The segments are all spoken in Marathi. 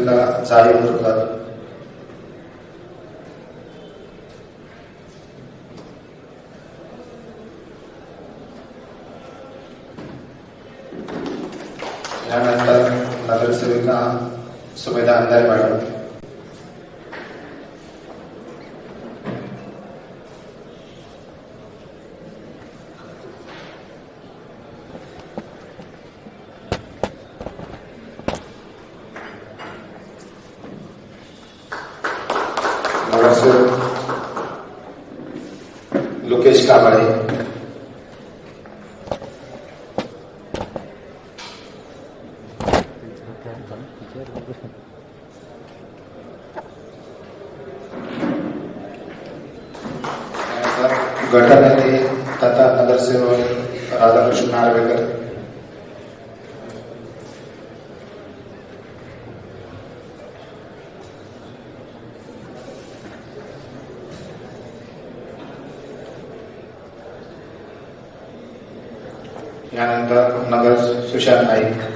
भूमिका नगरसेविका जाळी होतात यानंतर नगरसेविका सुमेधा अंधारे मॅडम नगरसेवक लोकेश कांबळे त्यानंतर गटनेते तथा नगरसेवक राधाकृष्ण नार्वेकर. यानंतर नगर सुशांत नाईक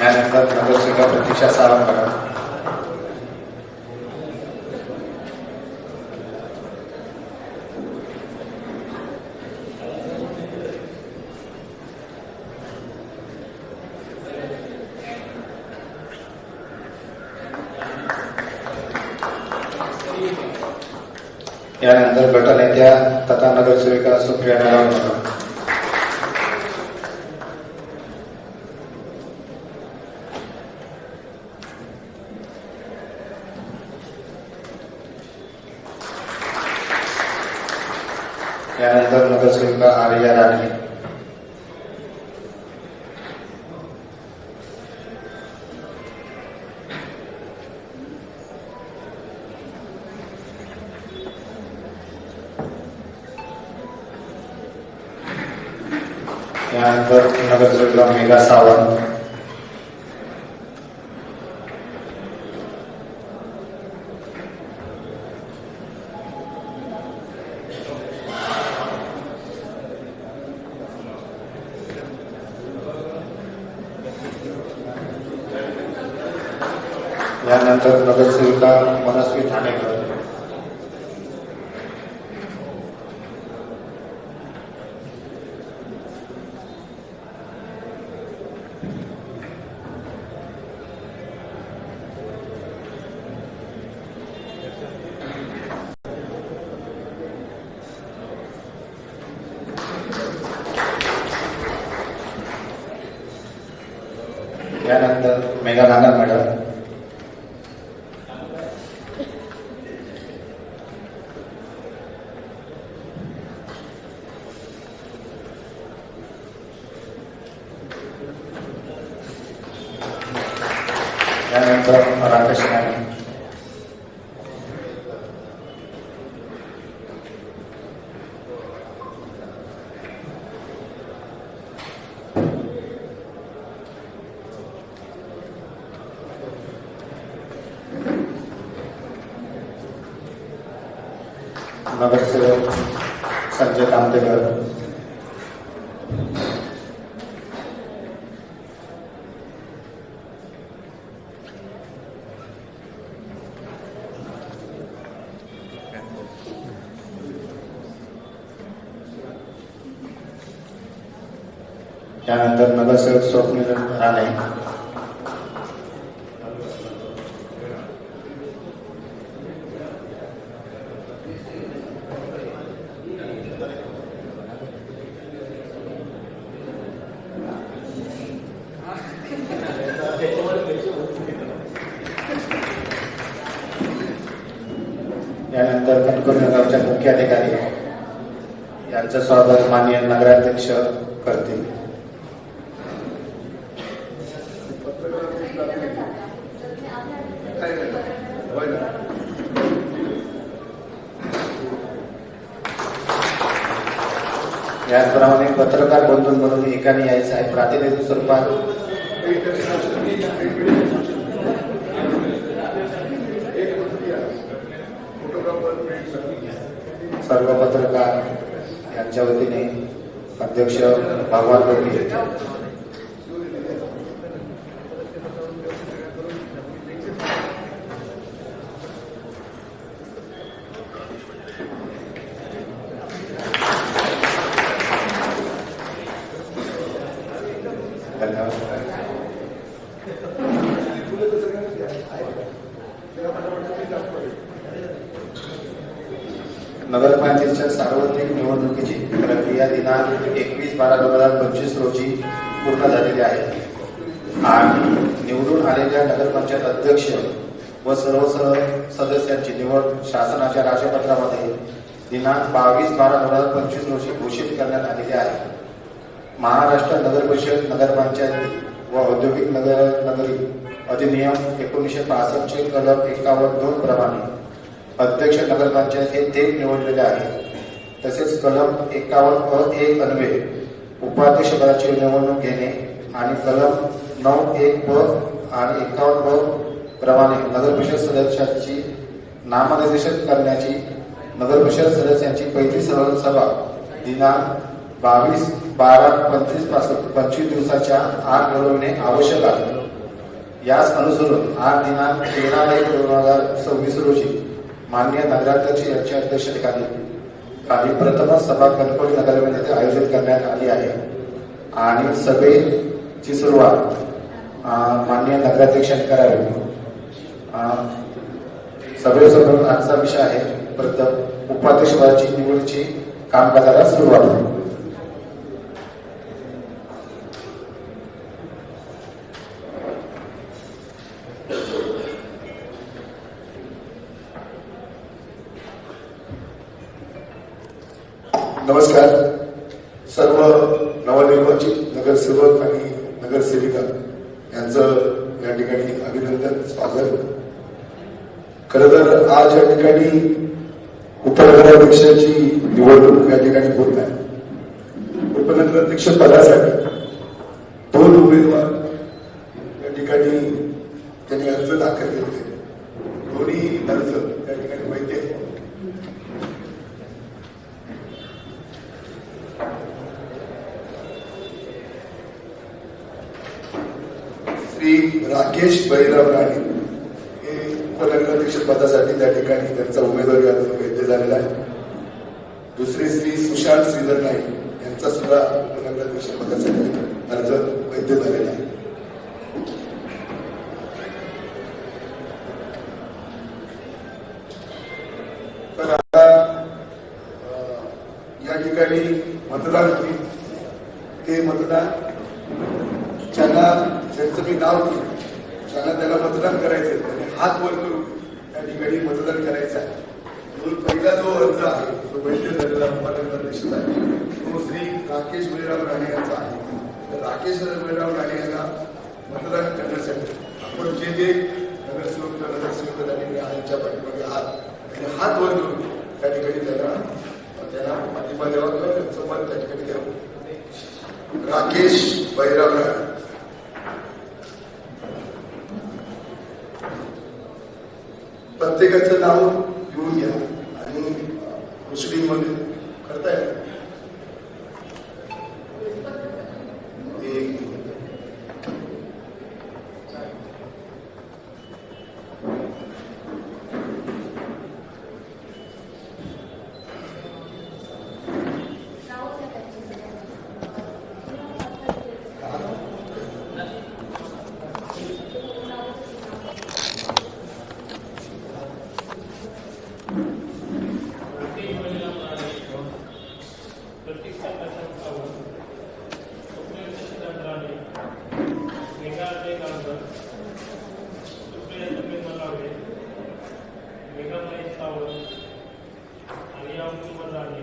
यानंतर नगरसेविका प्रतीक्षा सावंत मॅडम यानंतर गटनेत्या तथा नगरसेविका सुप्रिया नारायण यानंतर नगरसेविका आर्या त्यानंतर यानंतर नगरसेविका मेघा सावंत. यानंतर नगरसेविका मनस्वी ठाणेकर. यानंतर मेघा नागर मॅडम यानंतर राकेश नाईक नगरसेवक संजय कामतेकर. त्यानंतर नगरसेवक स्वप्नील राणे. यांचं स्वागत मान्य नगराध्यक्ष करतील. त्याचप्रमाणे पत्रकार बंधून म्हणून एकाने यायचं आहे. प्रातिनिधिक स्वरूपात सर्व पत्रकार यांच्या वतीने अध्यक्ष भगवान पटेल नगरपंचायतच्या सार्वत्रिक निवडणुकीची प्रक्रिया दिनांक एकवीस बारा दोन हजार पंचवीस रोजी पूर्ण झालेली आहे. आणि निवडून आलेल्या नगरपंचायत अध्यक्ष व सर्व सदस्यांची निवड शासनाच्या राजपत्रामध्ये दिनांक बावीस बारा दोन हजार पंचवीस रोजी घोषित करण्यात आलेली आहे. महाराष्ट्र नगर परिषद नगरपंचायत व औद्योगिक नगर नगरी अधिनियम एकोणीसशे पासष्टचे कलम एकावन्न दोन प्रमाणे अध्यक्ष नगरपंचायत हे ते निवडलेले आहे. तसेच कलम एकावन्न अ एक अन्वे उपाध्यक्ष पदाची निवडणूक घेणे आणि कलम नऊ एक ब आणि एकावन्न ब प्रमाणे नगरपरिषद सदस्यांची नामनिर्देशन करण्याची नगरपरिषद सदस्यांची पहिली सहल सभा दिनांक बावीस बारा पंचवीसपासून पंचवीस दिवसाच्या आत बोलवणे आवश्यक आहे. यास अनुसरून आज दिनांक तेरा एक दोन हजार सव्वीस रोजी माननीय नगराध्यक्ष यांच्या अध्यक्षतेखाली खाली प्रथमच सभा कणकवली नगरमध्ये येथे आयोजित करण्यात आली आहे. आणि सभेची सुरुवात माननीय नगराध्यक्षांनी करावी. सभेसोबत आजचा विषय आहे प्रथम उपाध्यक्षपदाची निवडीची कामकाजाला सुरुवात. नमस्कार. सर्व नवनिर्वाचित नगरसेवक आणि नगरसेविका यांचं या ठिकाणी अभिनंदन स्वागत. खर तर आज या ठिकाणी उपनगराध्यक्षाची निवडणूक या ठिकाणी होत आहे. उपनगराध्यक्ष पदासाठी दोन उमेदवार या ठिकाणी त्यांनी अर्ज दाखल केले होते. दोन्ही अर्ज त्या ठिकाणी माहिती राकेश बळीराम राणे हे उपनगराध्यक्ष पदासाठी त्या ठिकाणी त्यांचा उमेदवारी अर्ज वैध झालेला आहे. दुसरे श्री सुशांत श्रीधर नाईक यांचा सुद्धा उपनगराध्यक्ष पदासाठी अर्ज वैध झालेला आहे. तर आता या ठिकाणी मतदान होईल. ते मतदान ज्यांना ज्यांचं मी नाव मतदान करायचं त्याने हात वर करून त्या ठिकाणी मतदान करायचं आहे. म्हणून पहिला जो अर्ज आहे तो वैद्य झालेला उपाध्यक्ष आहे तो श्री राकेश बळीराम राणे यांचा आहे. तर राकेश बळीराम राणे यांना मतदान करण्यासाठी आपण जे जे नगरसेवक नगरसेवक त्या ठिकाणी यांच्या पाठीमागे हात आणि हात वर करून त्या ठिकाणी त्यांना त्यांना पाठिंबा द्यावा किंवा त्यांचं मत त्या ठिकाणी द्यावं. राकेश बैराम राणे प्रत्येकाचं नाव लिहून घ्या आणि मुस्लिममध्ये करताय एक प्रतीक्षा प्रशंसावर सुप्रिया शशिकांतराणे मेघालय गांधर सुप्रिया सुप्रिया मलावे मेघालय सावंत आलिया मुहम्मद राणे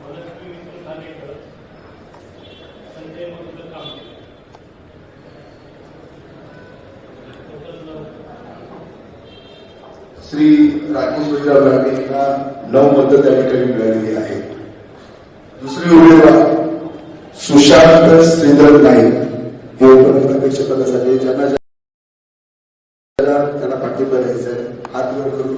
मनस्वी विष्णू ठाणेकर संजय मधुकर कांबळे टोटल नऊ श्री राकेश बळीराम राणे यांना नऊ मतं त्या ठिकाणी मिळालेली आहेत. दुसरे उमेदवार सुशांत श्रीधर नाईक हे उपनगराध्यक्ष पदासाठी ज्यांना ज्यांना त्यांना पाठिंबा द्यायचा आहे हात वर करून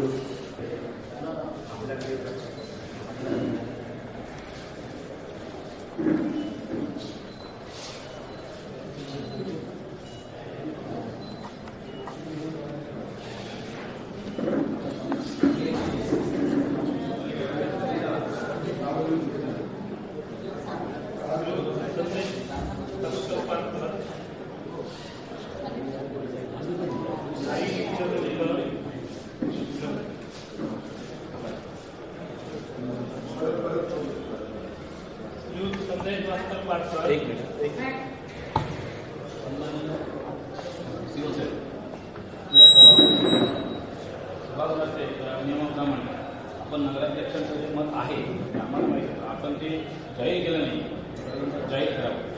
नियमाप्रमाणे आपण नगराध्यक्षांचं जे मत आहे ते आम्हाला माहिती आहे. आपण ते जाहीर केलं नाही तर जाहीर करावं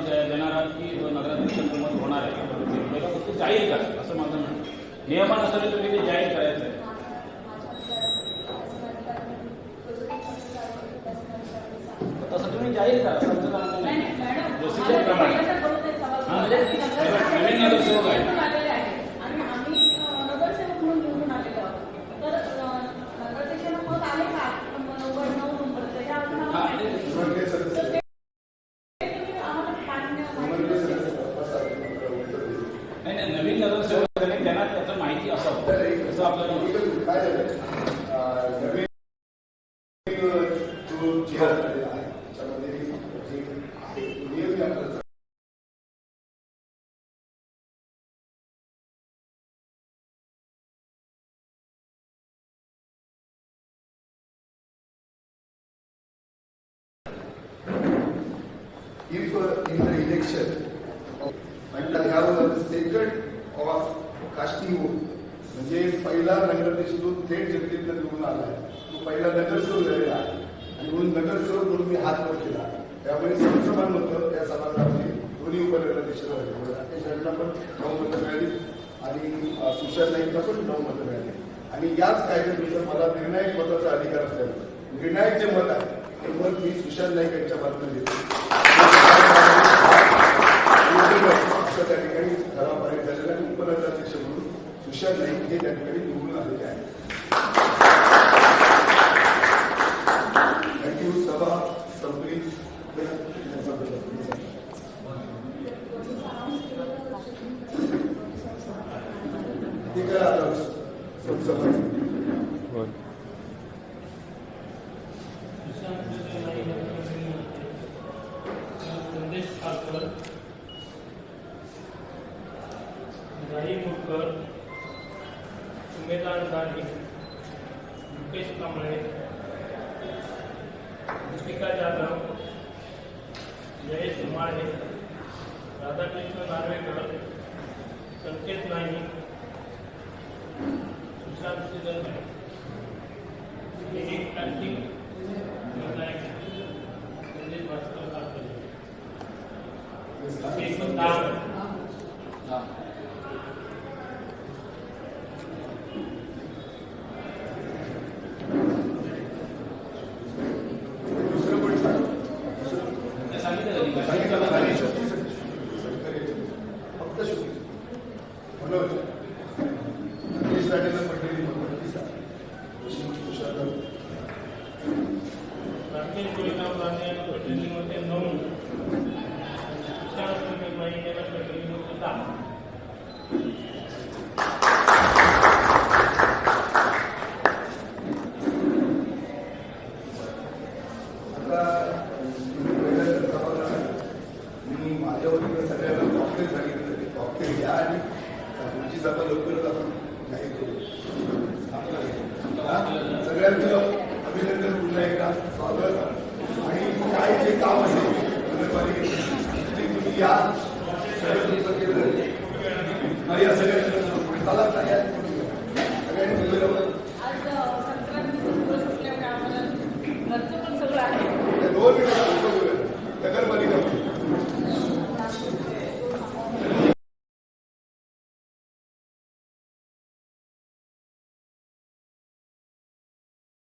दे- देणार आहात की नगराध्यक्षांचं मत होणार आहे फक्त जाहीर करा असं माझं म्हणणं. नियमानुसार तुम्ही ते जाहीर करायचं आहे तसं तुम्ही जाहीर करा समजा प्रमाणे. की नवीन नगरसेवक- आहे. आणि आम्ही अं, नगरसेवक म्हणून निवडून आलेलो आहोत. तर अं, नगराध्यक्षांना मत आले का नव्वद नऊ नंबर त्याच्या अजून आम्हाला हा, माहिती नाही. निवडणुकीत सदस्य तर ते- ते तुम्ही आम्हाला मान्य माहिती निवडणुकीत नसेल. सदस्य तपासात उत्तर दिली. नाही नाही नवीन नगरसेवक आहे, त्यांना त्याचं माहिती असावं तसं आपल्याला इकडे काय झालं अं, नवीन जो चेहरा झालेला आहे त्याच्यामध्ये जे आहे तो नियम आहे आपल्याला if uh, in the election and there was a second of casting vote म्हणजे पहिला नगराध्यक्ष जो थेट जनतेला निवडून आलाय तो पहिला नगरसेवक झालेला आहे. आणि म्हणून नगरसेवक म्हणून मी हात वर केला. त्यामुळे समसमान होतं त्या समाजामध्ये दोन्ही उपनगराध्यक्ष झाले राकेश यांना पण नऊ मतं मिळाली. आणि अ, सुशांत नाईकला पण नऊ मतं मिळाली. आणि याच कायद्यानुसार मला निर्णायक मताचा अधिकार असल्यामुळे निर्णायक जे मत आहे ते मी सुशांत नाईक यांच्या बातम्या देतो. त्या ठिकाणी ठराव पारित झालेला आणि उपनगराध्यक्ष म्हणून सुशांत नाईक हे त्या ठिकाणी निवडून आलेले आहेत थँक्यू सभा संपली ठीक आहे आता सभा संदेश पारकर गाई मुटकर सुमेधा दाणी मुकेश कांबळे. दीपिका जाधव. जयेश माळे राधाकृष्ण नार्वेकर. संकेत नाईक. सुशांत सिद्धन Gracias. दहा दुसरं पण